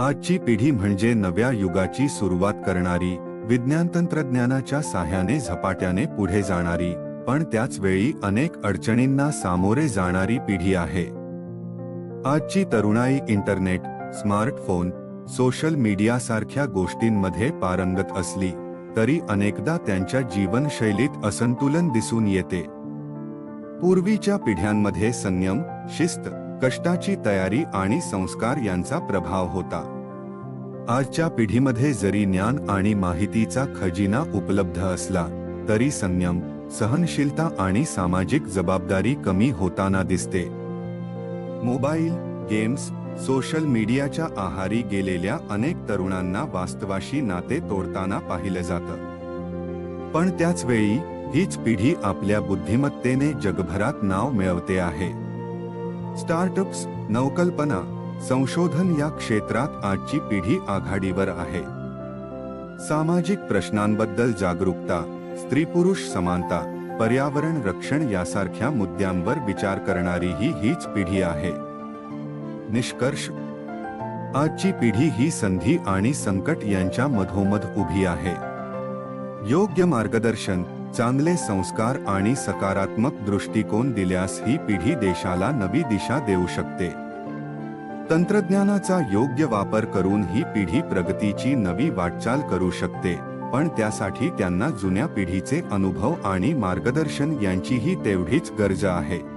आजची पिढी म्हणजे नव्या युगाची सुरुवात करणारी विज्ञान तंत्रज्ञानाच्या साह्याने झपाट्याने पुढे जाणारी पण त्याच वेळी अनेक अडचणींना सामोरे जाणारी पिढी आहे. आजची तरुणाई इंटरनेट स्मार्टफोन सोशल मीडियासारख्या गोष्टींमध्ये पारंगत असली तरी अनेकदा त्यांच्या जीवनशैलीत असंतुलन दिसून येते. पूर्वीच्या पिढ्यांमध्ये संयम शिस्त कष्टाची तयारी आणि संस्कार यांचा प्रभाव होता. आजच्या पिढीमध्ये जरी ज्ञान आणि माहितीचा खजिना उपलब्ध असला तरी संयम सहनशीलता आणि सामाजिक जबाबदारी कमी होताना दिसते. मोबाईल गेम्स सोशल मीडियाच्या आहारी गेलेल्या अनेक तरुणांना वास्तवाशी नाते तोडताना पाहिलं जातं. पण त्याचवेळी हीच पिढी आपल्या बुद्धिमत्तेने जगभरात नाव मिळवते आहे. स्टार्टअप्स नवकल्पना संशोधन या क्षेत्रात आजची पिढी आघाडीवर आहे. सामाजिक प्रश्नांबद्दल जागरूकता स्त्री पुरुष समानता पर्यावरण रक्षण यासारख्या मुद्द्यांवर विचार करणारी ही हीच पिढी आहे. निष्कर्ष आजची पिढी ही संधी आणि संकट यांच्या मधोमध उभी आहे. योग्य मार्गदर्शन चांगले संस्कार आणि सकारात्मक दृष्टिकोन दिल्यास ही पिढी देशाला नवी दिशा देऊ शकते. तंत्रज्ञानाचा योग्य वापर करून ही पिढी प्रगतीची नवी वाटचाल करू शकते पण त्यासाठी त्यांना जुन्या पिढीचे अनुभव आणि मार्गदर्शन यांचीही तेवढीच गरज आहे.